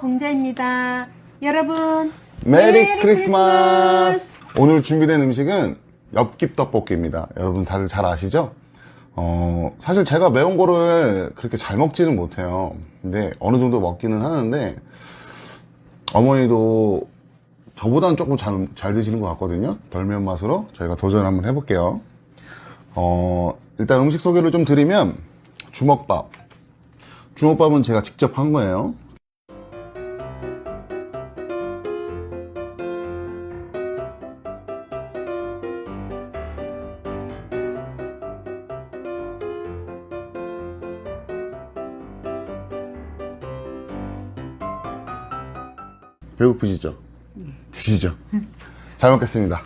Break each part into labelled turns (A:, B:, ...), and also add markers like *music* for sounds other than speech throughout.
A: 봉자입니다. 여러분
B: 메리 크리스마스! 오늘 준비된 음식은 엽기 떡볶이입니다. 여러분 다들 잘 아시죠? 어, 사실 제가 매운 거를 그렇게 잘 먹지는 못해요. 근데 어느 정도 먹기는 하는데 어머니도 저보다는 조금 잘, 잘 드시는 것 같거든요. 덜 매운 맛으로 저희가 도전 한번 해볼게요. 어, 일단 음식 소개를 좀 드리면 주먹밥. 주먹밥은 제가 직접 한 거예요. 배고프시죠? 드시죠. 잘 먹겠습니다.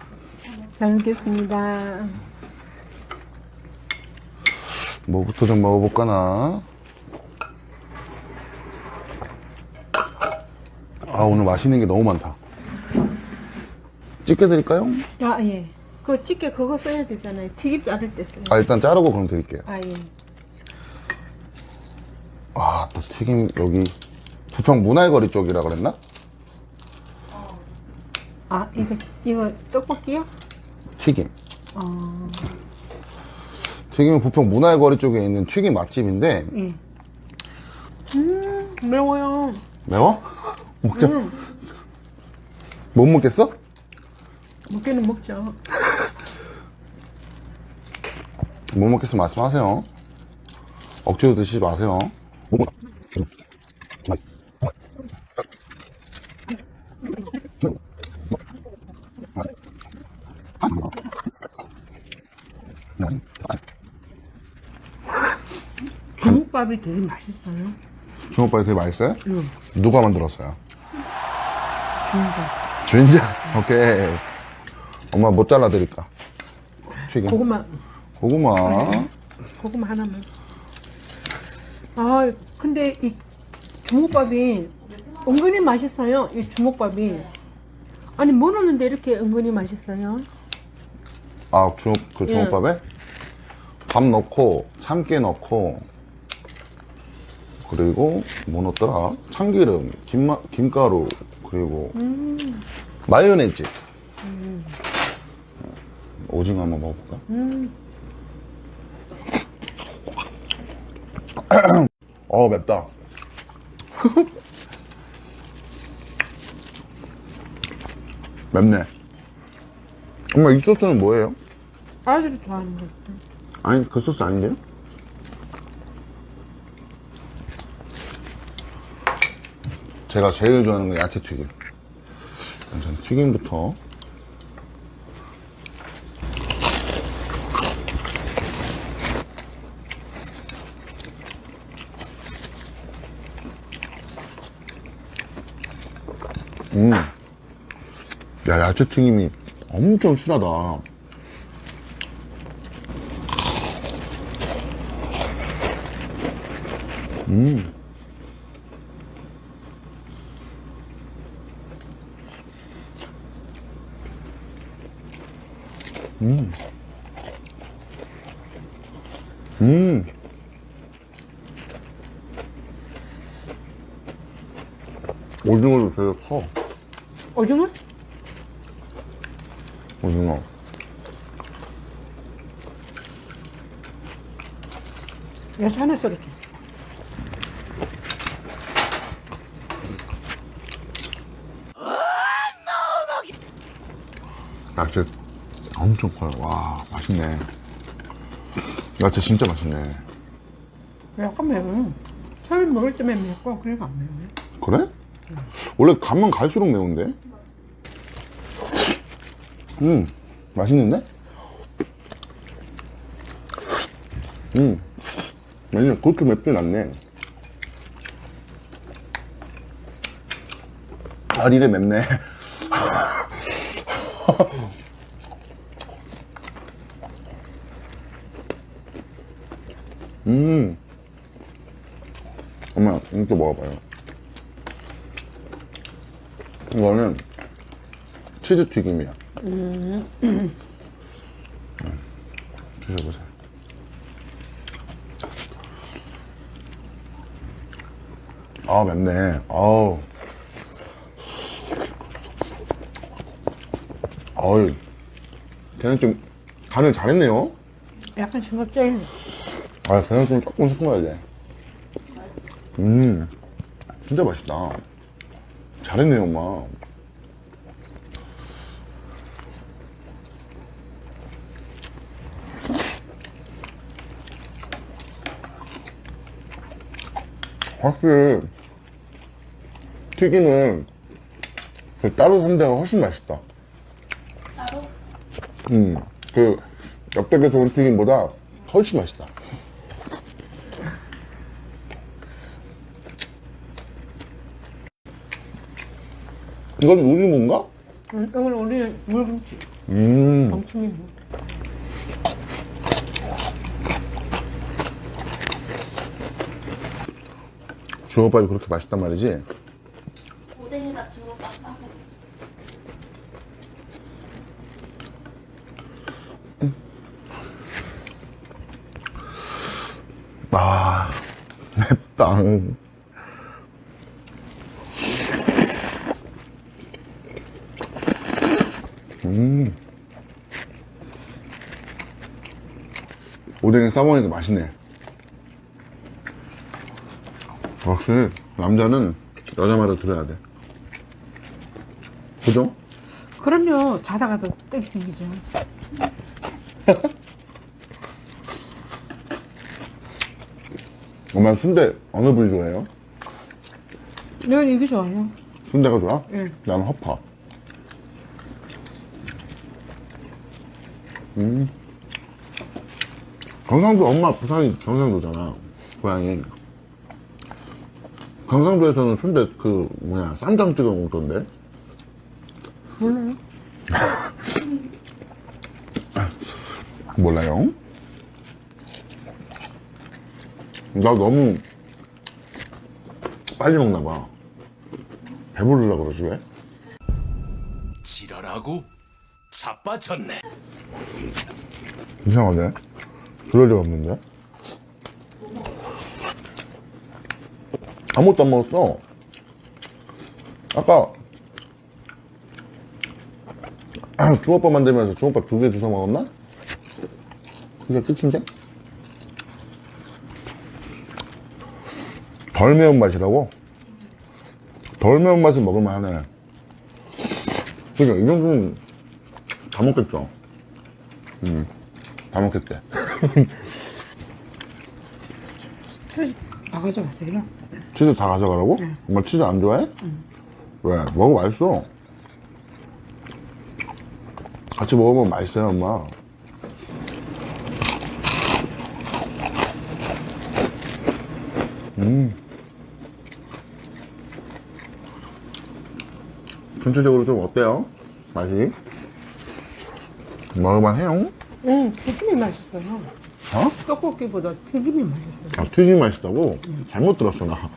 A: 잘 먹겠습니다.
B: 뭐부터 좀 먹어볼까나. 아, 오늘 맛있는 게 너무 많다. 찌개 드릴까요?
A: 아 예. 그 찌개 그거 써야 되잖아요. 튀김 자를 때 써요.
B: 아, 일단 자르고 그럼 드릴게요.
A: 아 예.
B: 아, 또 튀김, 여기, 부평 문화의 거리 쪽이라 그랬나?
A: 아 이거 이거 떡볶이요?
B: 튀김.
A: 어
B: 튀김은 부평 문화의 거리 쪽에 있는 튀김 맛집인데,
A: 예. 음 매워요.
B: 매워? 먹자. 못 먹겠어?
A: 먹기는 먹죠.
B: 못 먹겠으면 말씀하세요. 억지로 드시지 마세요. 못 먹-
A: 중국밥이 되게 맛있어요.
B: 주먹밥이 되게 맛있어요? 누가 만들었어요?
A: 중국.
B: 주인장? *laughs* 오케이. 엄마 못 잘라드릴까? 튀김.
A: 고구마
B: 고구마.
A: 고구마 하나만. 아 근데 이 주먹밥이 은근히 맛있어요. 이 주먹밥이. 아니 뭐 넣는데 이렇게 은근히 맛있어요?
B: 아, 주먹, 그 주먹밥에? 밥 넣고, 참깨 넣고, 그리고 뭐 넣었더라? 참기름, 김마, 김가루, 그리고 마요네즈. 오징어 한번 먹어볼까? 어, 맵다. *laughs* 맵네. 엄마, 이 소스는 뭐예요?
A: 아들이 좋아하는 거.
B: 아니 그 소스 아닌데요? 제가 제일 좋아하는 건 야채 튀김. 전 튀김부터. 음. 야, 야채 튀김이 엄청 실하다. 음. 오징어도 되게 커.
A: 오징어?
B: 오징어.
A: 하나 썰어줘.
B: 야채 엄청 커요. 와, 맛있네. 야채 진짜 맛있네.
A: 약간 매워. 처음에 먹을 때면 맵고 그래가 안 매워요.
B: 그래? 원래 가면 갈수록 매운데? 음, 맛있는데? 음, 아니, 그렇게 맵진 않네. 아, 니네 맵네. *laughs* 음. 엄마, 이렇게 먹어봐요. 이거는 치즈 튀김이야. 음. 드셔보세요. 아, 맵네. 아우. 어이. 걔는 좀 간을 잘했네요.
A: 약간 싱겁죠?
B: 아, 걔는 좀 조금 섞어야 돼. 음. 진짜 맛있다. 잘했네요, 엄마. 확실히 튀김은 그 따로 산 데가 훨씬 맛있다.
C: 따로?
B: 음, 그 엽떡에서 온 튀김보다 훨씬 맛있다. 이건 우리 뭔가?
A: 음, 이건 우리 물김치.
B: 음,
A: 동치미 물.
B: 주먹밥이 그렇게 맛있단 말이지?
C: 오뎅에다 주먹밥 싸서
B: 아, 맵다. 음. 오뎅에 싸먹으니까 맛있네. 확실히 남자는 여자 말을 들어야 돼. 그죠?
A: 그럼요. 자다가도 떡이 생기죠.
B: 엄마 순대 어느 부위 좋아해요?
A: 이건 이게 좋아요.
B: 순대가 좋아?
A: 예.
B: 나는 허파. 음. 경상도 엄마 부산이 경상도잖아. 고향이. 경상도에서는 순대 그 뭐냐 쌈장 찍어 먹던데.
A: 몰라요. *laughs*
B: 몰라요? 나 너무 빨리 먹나 봐. 배부르려 그러지 왜?
D: 지랄하고 자빠졌네.
B: 이상하네. 그럴 리가 없는데? 아무것도 안 먹었어. 아까 *clears throat* 주먹밥 만들면서 주먹밥 두 개 주워 먹었나? 그게 끝인데? 덜 매운 맛이라고? 덜 매운 맛은 먹을만 하네. 그죠? 이 정도는 다 먹겠죠? 다 먹겠대. *laughs*
A: 다 가져갔어요.
B: 치즈 다 가져가라고? 엄마 치즈 안 좋아해? 왜? 먹어 맛있어. 같이 먹으면 맛있어요, 엄마. 음. 전체적으로 좀 어때요? 맛이? 먹을만 해요?
A: 응, 튀김이 맛있어요.
B: 어?
A: 떡볶이보다 튀김이 맛있어요.
B: 아, 튀김이 맛있다고? 잘못 들었어, 나.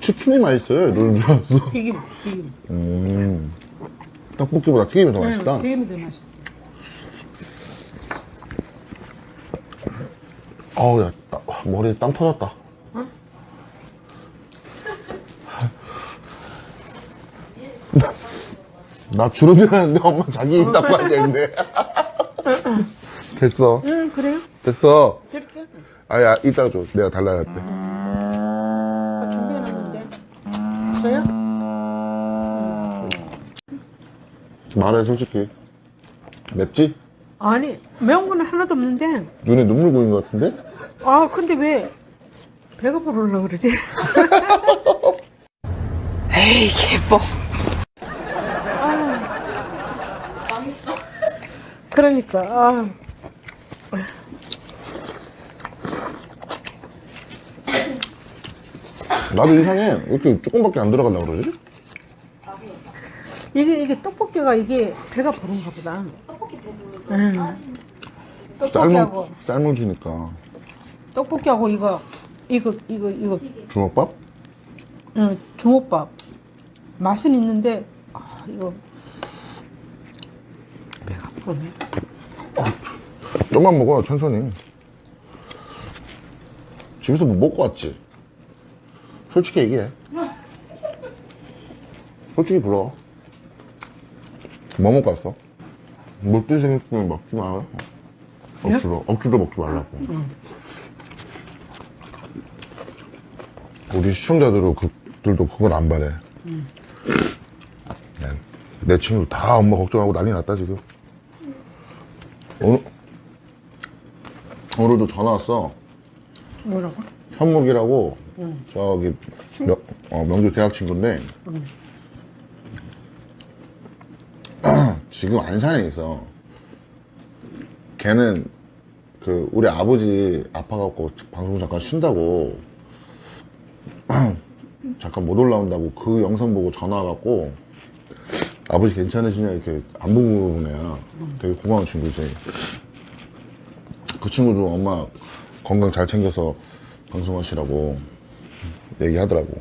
B: 치킨이 맛있어요. 이럴 줄 알았어.
A: 튀김, 튀김.
B: 음. 떡볶이보다 튀김이 더 맛있다.
A: 응, 튀김이 더 맛있어.
B: 어우, 야, 따- 머리에 땀 터졌다. 나 주름이 하는데 엄마 자기 입 *laughs* 닦고 앉아있네. *laughs* 됐어.
A: 응, 그래요?
B: 됐어.
A: 이렇게
B: 아야, 이따 줘. 내가 달라야 할 때.
A: 준비해놨는데. 있어요?
B: 말해, 솔직히. 맵지?
A: 아니, 매운 거는 하나도 없는데.
B: 눈에 눈물 고인 것 같은데?
A: 아, 근데 왜 배가 부르려 그러지? *laughs* 에이, 개뽕.
C: 망했어.
A: 그러니까, 아.
B: 나도 이상해. 왜 이렇게 조금밖에 안 들어간다 그러지?
A: 이게, 이게 떡볶이가 이게 배가 부른가 보다. 떡볶이하고,
B: 주니까.
A: 떡볶이하고 이거, 이거, 이거, 이거,
B: 주먹밥?
A: 응, 주먹밥. 맛은 있는데, 아, 이거. 배가 부르네.
B: 좀만 먹어, 천천히. 집에서 뭐 먹고 왔지? 솔직히 얘기해. 솔직히 불어. 뭐 먹고 왔어? 먹기 생겼으면 먹지 마. 억지로, 억지로 먹지 말라고. 우리 시청자들도 그들도 그건 안 바래. 네. 내 친구 다 엄마 걱정하고 난리 났다 지금. 오늘 오늘도 전화 왔어.
A: 뭐라고?
B: 현묵이라고 저기 명, 어, 명주 대학 친구인데 *clears throat* 지금 안산에 있어. 걔는 그 우리 아버지 아파갖고 방송 잠깐 쉰다고 *clears throat* 잠깐 못 올라온다고 그 영상 보고 전화 와갖고 아버지 괜찮으시냐 이렇게 안부 물어보는 애야. 되게 고마운 친구지. 그 친구도 엄마 건강 잘 챙겨서 방송하시라고 얘기하더라고.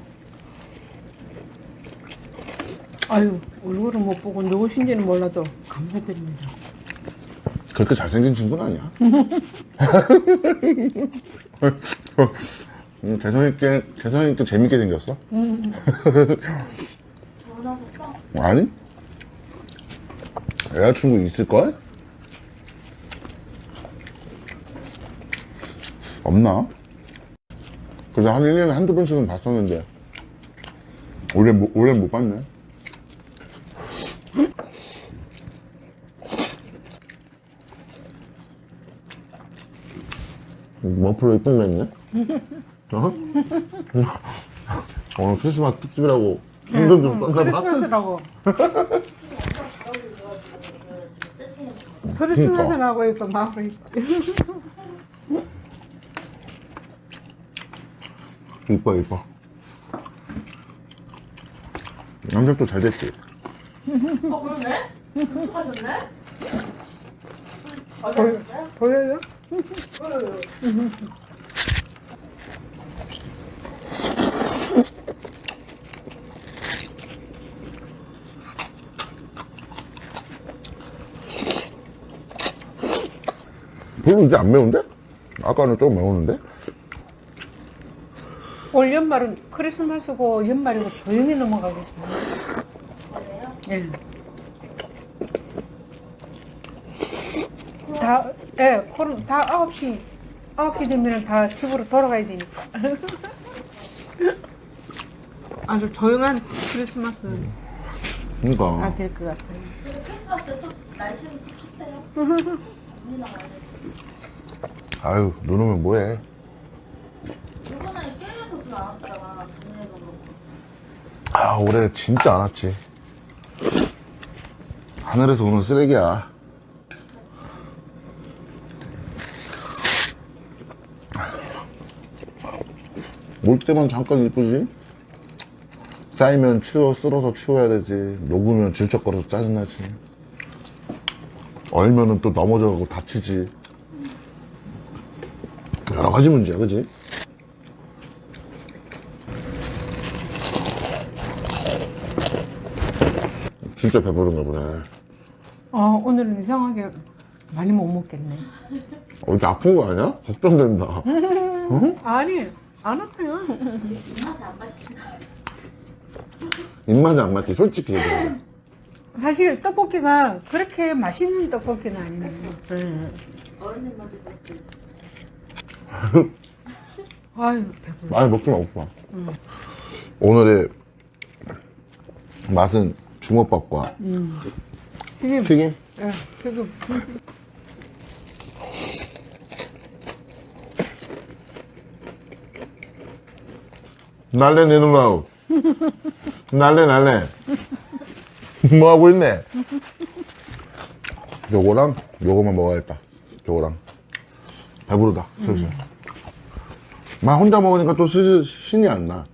A: 아유, 얼굴은 못 보고 누구신지는 몰라도 감사드립니다.
B: 그렇게 잘생긴 친구는 아니야. *laughs* 음, 개성 있게, 개성 있게 재밌게 생겼어?
C: 결혼하셨어? *laughs*
B: 아니? 여자친구 있을 걸? 없나? 그래도 한 1년에 한두 번씩은 봤었는데 올해, 못- 올해 못 봤네 머플러 이쁜 거 있네? 어? *laughs* 오늘 크리스마스 특집이라고 힘좀 좀 봐?
A: 크리스마스라고. 크리스마스라고 있고 마블 있고.
B: 이뻐 이뻐 남자도 잘 됐지
C: 어 그러네? 축하하셨네?
A: 보여, 보여요?
B: 별로 이제 안 매운데? 아까는 조금 매웠는데?
A: 올 연말은 크리스마스고 연말이고 조용히 넘어가겠어요. 예. 다, 예, 코로 다 9시, 9시 되면 다 집으로 돌아가야 되니까. 아주 조용한 크리스마스
B: 그러니까
A: 가될 것 같아요.
C: 크리스마스 때 또 날씨는 또 춥대요 *laughs*
B: 아유 눈 오면 뭐해
C: 이번에 계속 비안 왔었잖아 작년에도 그렇고
B: 아 올해 진짜 안 왔지. 하늘에서 오는 쓰레기야. 올 때만 잠깐 이쁘지? 쌓이면 치워 쓸어서 치워야 되지. 녹으면 질척거려서 짜증나지. 얼면은 또 넘어져가고 다치지. 여러 가지 문제야 그지? 진짜 배부른가 보네
A: 어, 오늘은 이상하게 많이 못 먹겠네.
B: 어, 이렇게 아픈 거 아니야? 걱정된다 *laughs*
A: 아니, 안 아파요.
C: 입맛에 안 맞으시나
B: 입맛이 안 맞지 솔직히 얘기해
A: 사실 떡볶이가 그렇게 맛있는 떡볶이는 아니네요. 네.
C: 어른들만 드실 수 있어
A: 아유, 배불러.
B: 많이 먹지 마 먹지 마 오늘의 맛은 주먹밥과
A: 튀김.
B: 튀김?
A: 예, 튀김.
B: 날래 내 누나우 날래 날래. 뭐 하고 있네? 요거랑 요거만 먹어야겠다. 요거랑. 배부르다 슬슬. 막 혼자 먹으니까 또 슬슬 신이 안 나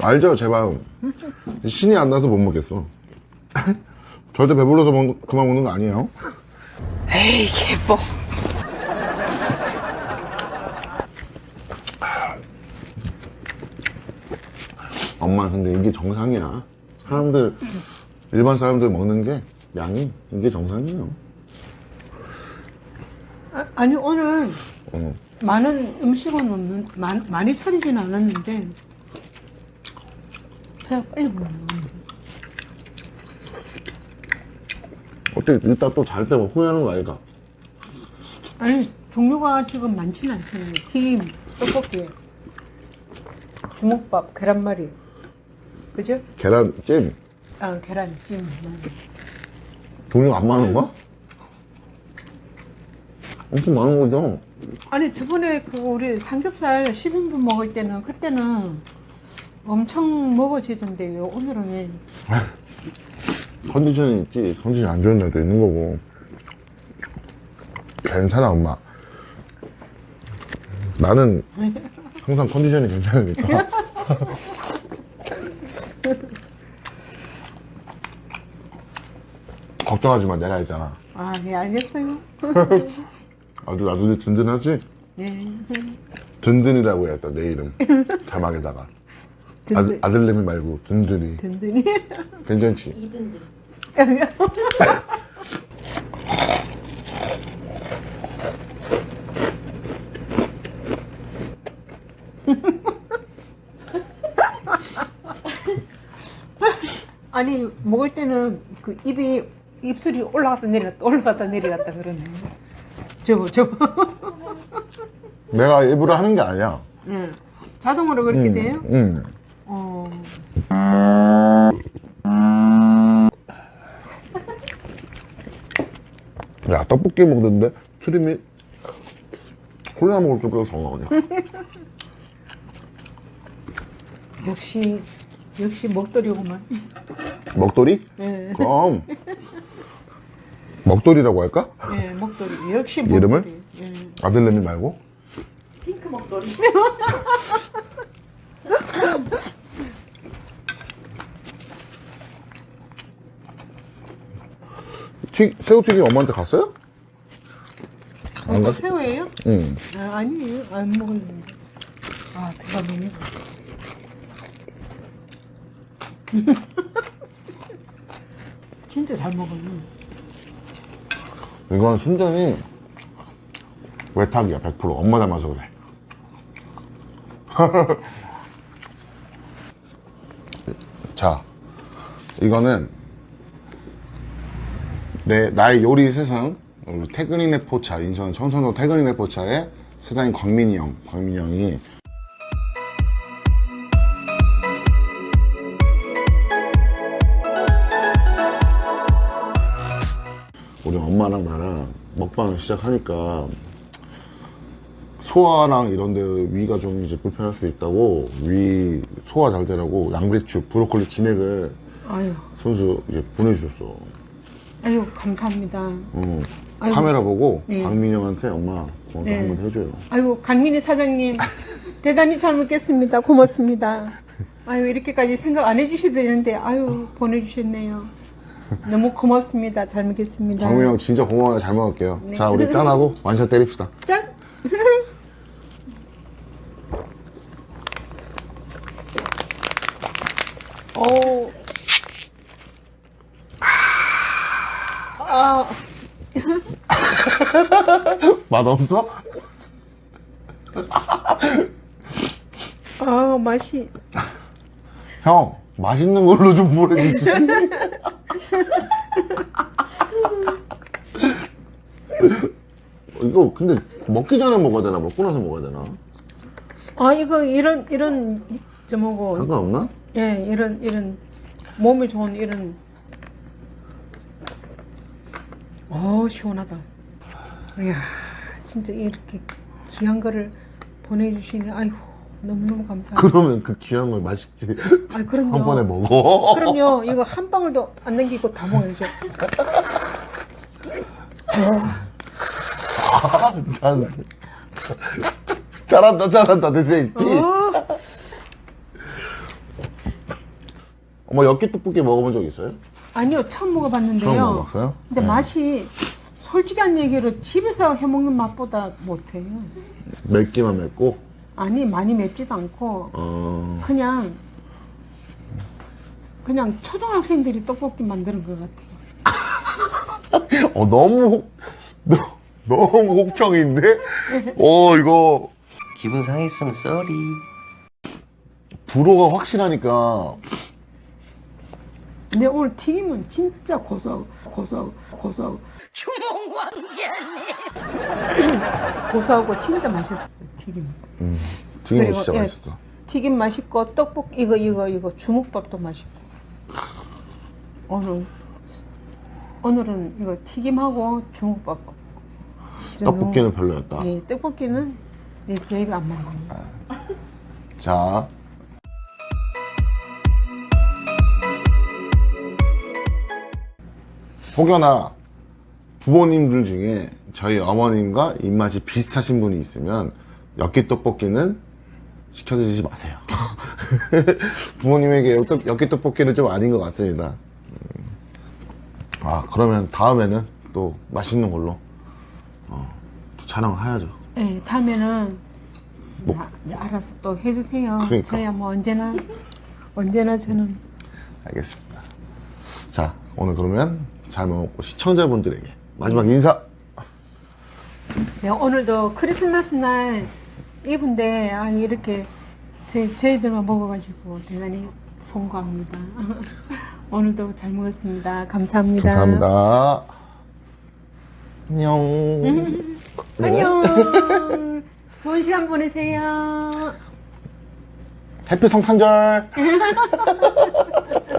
B: 알죠 제 마음. 신이 안 나서 못 먹겠어. *laughs* 절대 배불러서 먹, 그만 먹는 거 아니에요.
A: 에이, 개뻥.
B: 엄마 근데 이게 정상이야. 사람들 일반 사람들 먹는 게 양이 이게 정상이에요.
A: 아, 아니, 오늘
B: 어.
A: 많은 음식은 없는 많, 많이 차리진 않았는데 배가 빨리 부르네요.
B: 어떻게 이따 또 잘때뭐 후회하는 거 아닐까?
A: 아니 종류가 지금 많지는 않잖아요. 튀김, 떡볶이, 주먹밥, 계란말이, 그죠?
B: 계란찜
A: 아 계란찜.
B: 종류가 안 많은 거야? 엄청 많은 거죠?
A: 아니 저번에 그 우리 삼겹살 10인분 먹을 때는 그때는 엄청 먹어지던데 요. 오늘은 왜? *laughs*
B: 컨디션이 있지 컨디션이 안 좋은 날도 있는 거고 괜찮아 엄마 나는 항상 컨디션이 괜찮으니까 *laughs* 걱정하지 마 내가 있잖아
A: 아, 네 알겠어요. *laughs*
B: 아주 나도 든든하지?
A: 네.
B: 든든이라고 해야겠다 내 이름 자막에다가 아들, 아들내미 말고 든든이
A: 든든히. *laughs*
B: 괜찮지?
C: 이든들. *laughs*
A: 아니 먹을 때는 그 입이 입술이 올라갔다 내려갔다 올라갔다 내려갔다 그러네. 저거 저거. *laughs*
B: 내가 일부러 하는 게 아니야
A: 응. 자동으로 그렇게 돼요?
B: 응.
A: 어.
B: 야 떡볶이 먹는데 트림이 콜라 먹을 때보다 더 나오냐
A: 역시 역시 먹더리구만.
B: 먹돌이?
A: 예.
B: 그럼 먹돌이라고 할까?
A: 예, 먹더리. 역시
B: 이름을?
A: 먹더리. 예.
B: 아들내미 말고
C: 핑크 먹거리. *laughs*
B: 튀, 새우 튀김 엄마한테 갔어요? 안
A: 이거
B: 갔어?
A: 새우예요?
B: 응
A: 아, 아니에요. 안 먹었는데. 아, 배가 너무. *laughs* 진짜 잘 먹었네.
B: 이건 순전히 외탁이야 100% 엄마 닮아서 그래 *laughs* 자 이거는 내 나의 요리 스승 우리 태근이네 포차 인천 청천도 태근이네 포차의 사장님 광민이 형 광민이 형이 우리 엄마랑 나랑 먹방을 시작하니까 소화랑 이런 데 위가 좀 이제 불편할 수 있다고 위 소화 잘 되라고 양배추, 브로콜리 진액을
A: 아유,
B: 선수 이제 보내주셨어.
A: 아유, 감사합니다.
B: 응.
A: 아이고.
B: 카메라 보고
A: 네.
B: 강민이 형한테 엄마 고맙다
A: 네.
B: 한번 해줘요.
A: 아이고, 강민희 사장님. 대단히 잘 먹겠습니다. 고맙습니다. 아유, 이렇게까지 생각 안 해주셔도 되는데, 아유, 보내주셨네요. 너무 고맙습니다. 잘 먹겠습니다.
B: 강민이 형 진짜 고마워요. 잘 먹을게요.
A: 네.
B: 자 우리 짠하고 완샷 때립시다.
A: 짠! *laughs* 오. 아,
B: 맛 없어?
A: 아, 맛이.
B: 형 맛있는 걸로 좀 보내주지. 이거 근데 먹기 전에 먹어야 되나 먹고 나서 먹어야 되나
A: 아, 이거, 이런, 이런, 저 뭐고.
B: 상관없나?
A: 예, 이런, 이런, 몸에 좋은 이런. 어 시원하다. 이야, 진짜 이렇게 귀한 거를 보내주시네. 아이고, 너무너무 감사합니다.
B: 그러면 그 귀한 걸 맛있게 *laughs*
A: 아이, 그럼요.
B: 한 번에 먹어.
A: 그럼요. 이거 한 방울도 안 남기고 다 먹어야죠.
B: 난 잘한다 잘한다 내 새끼.
A: 어,
B: 어머 엽기 떡볶이 먹어본 적 있어요?
A: 아니요, 처음 먹어봤는데요.
B: 처음 먹어봤어요?
A: 근데
B: 네.
A: 맛이 솔직한 얘기로 집에서 해먹는 맛보다 못해요.
B: 맵기만 맵고
A: 아니, 많이 맵지도 않고,
B: 어
A: 그냥, 그냥 초등학생들이 떡볶이 만드는 것 같아요. *laughs*
B: 어, 너무 혹- 너, 너무 혹평인데? 어, 이거.
E: 기분 상했으면 쏘리.
B: 불호가 확실하니까.
A: 근데 오늘 튀김은 진짜 고소하고 고소하고 고소하고 주몽왕자님 고소하고 진짜 맛있었어요 튀김
B: 튀김
A: 그리고,
B: 진짜
A: 예.
B: 맛있어.
A: 튀김 맛있고 떡볶이 이거 이거 이거 주먹밥도 맛있고 오늘 오늘은 이거 튀김하고 주먹밥
B: 떡볶이는
A: 너무-
B: 별로였다.
A: 예 떡볶이는 네, 제 입에 안 맞는 거
B: 자. 혹여나 부모님들 중에 저희 어머님과 입맛이 비슷하신 분이 있으면 엽기 떡볶이는 시켜드시지 마세요. *laughs* 부모님에게 엽기, 떡볶이는 좀 아닌 것 같습니다. 음. 아 그러면 다음에는 또 맛있는 걸로 어, 또 촬영해야죠.
A: 예 다음에는 야, 이제 알아서 또 해주세요
B: 그러니까.
A: 저야 뭐 언제나 언제나 저는
B: 알겠습니다. 자, 오늘 그러면 잘 먹고 시청자분들에게 마지막 인사.
A: 네, 오늘도 크리스마스 날 이쁜데 아 이렇게 저희 저희들만 먹어가지고 대단히 송구합니다. *laughs* 오늘도 잘 먹었습니다. 감사합니다.
B: 감사합니다. 안녕. 네. *laughs*
A: 안녕. 좋은 시간 보내세요.
B: 해피 성탄절. *laughs*